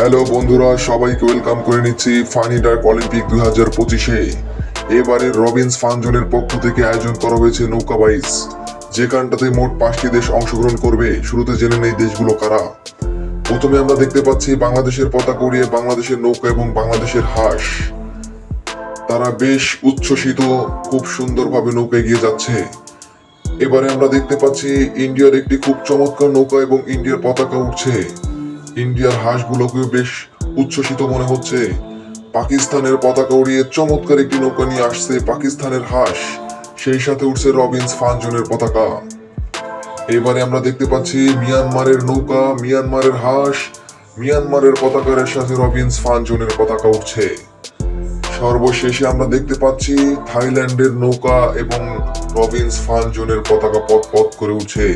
Hello বন্ধুরা, সবাইকে welcome করে নিচ্ছি ফানি ডার্ক অলিম্পিক দুই হাজার পঁচিশে। এবারের রবিন্স ফানজনের পক্ষ থেকে আয়োজন করা হয়েছে নৌকা বাইস যেখানটাতে মোট পাঁচটি দেশ অংশগ্রহণ করবে। শুরুতে জেনে নেই দেশগুলো কারা। প্রথমে আমরা দেখতে পাচ্ছি বাংলাদেশের পতাকা উড়িয়ে বাংলাদেশের নৌকা এবং বাংলাদেশের হাঁস। তারা বেশ উচ্ছ্বসিত, খুব সুন্দরভাবে নৌকা এগিয়ে যাচ্ছে। এবারে আমরা দেখতে পাচ্ছি ইন্ডিয়ার একটি খুব চমৎকার নৌকা এবং ইন্ডিয়ার পতাকা উঠছে ইন্ডিয়ার হাঁসগুলোকেও বেশ উচ্ছ্বসিত মনে হচ্ছে। পাকিস্তানের পতাকা উড়িয়ে চমৎকার একটি নৌকা নিয়ে আসছে পাকিস্তানের হাঁস। সেই সাথে উঠছে রবিন্স ফানজনের পতাকা। এবারে আমরা দেখতে পাচ্ছি মিয়ানমারের নৌকা, মিয়ানমারের হাঁস, মিয়ানমারের পতাকার সাথে রবিন্স ফানজনের পতাকা উঠছে সর্বশেষে আমরা দেখতে পাচ্ছি থাইল্যান্ডের নৌকা এবং রবিন্স ফান জোনের পতাকা পথ পথ করে উঠছে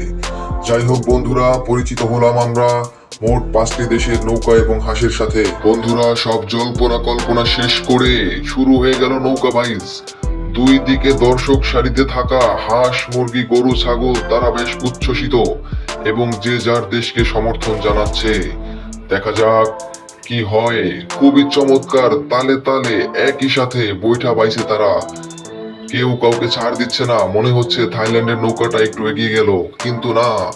যাই হোক বন্ধুরা, পরিচিত হলাম আমরা। মোট পাঁচটি দেশের নৌকা এবং হাঁসের সাথে। বন্ধুরা, সব জল্পনা কল্পনা শেষ করে শুরু হয়ে গেল নৌকা বাইজ। দুই দিকে দর্শক সারিতে থাকা হাঁস, মুরগি, গরু, ছাগল, তারা বেশ উচ্ছ্বসিত এবং যে যার দেশকে সমর্থন জানাচ্ছে। দেখা যাক কি হয়। খুবই চমৎকার, তালে তালে একই সাথে বৈঠা বাইছে তারা। কেউ কাউকে ছাড় দিচ্ছে না, মনে হচ্ছে থাইল্যান্ডের নৌকাটা একটু এগিয়ে গেল। কিন্তু না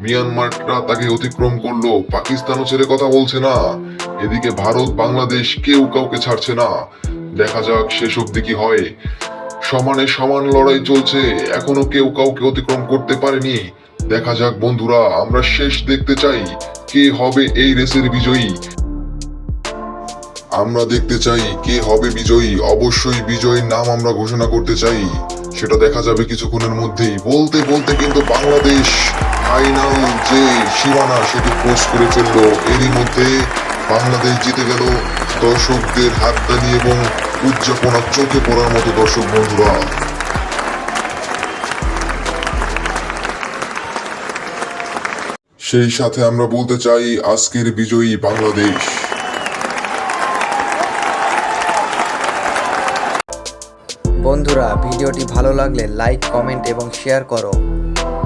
মিয়ানমারটা তাকে অতিক্রম করল। পাকিস্তানও ছেড়ে কথা বলছে না। এদিকে ভারত, বাংলাদেশ কেউ কাউকে ছাড়ছে না। দেখা যাক শেষ অব্দি কি হয়। সমানে সমান লড়াই চলছে। এখনও কেউ কাউকে অতিক্রম করতে পারেনি। দেখা যাক বন্ধুরা, আমরা শেষ দেখতে চাই কে হবে এই রেসের বিজয়ী। আমরা দেখতে চাই কে হবে বিজয়ী। অবশ্যই বিজয়ীর নাম আমরা ঘোষণা করতে চাই। সেটা দেখা যাবে কিছুক্ষণের মধ্যেই। বলতে বলতে কিন্তু বাংলাদেশ ফাইনাল যে সীমানা সেটি ক্রস করে ফেলল। এরই মধ্যে বাংলাদেশ জিতে গেল দর্শকদের হাততালি এবং উদযাপনা চোখে পড়ার মতো দর্শক বন্ধুরা। সেই সাথে আমরা বলতে চাই, আজকের বিজয়ী বাংলাদেশ। বন্ধুরা, ভিডিওটি ভালো লাগলে লাইক কমেন্ট এবং শেয়ার করো।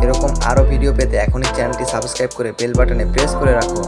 এরকম আরও ভিডিও পেতে এখনই চ্যানেলটি সাবস্ক্রাইব করে বেল বাটনে প্রেস করে রাখো।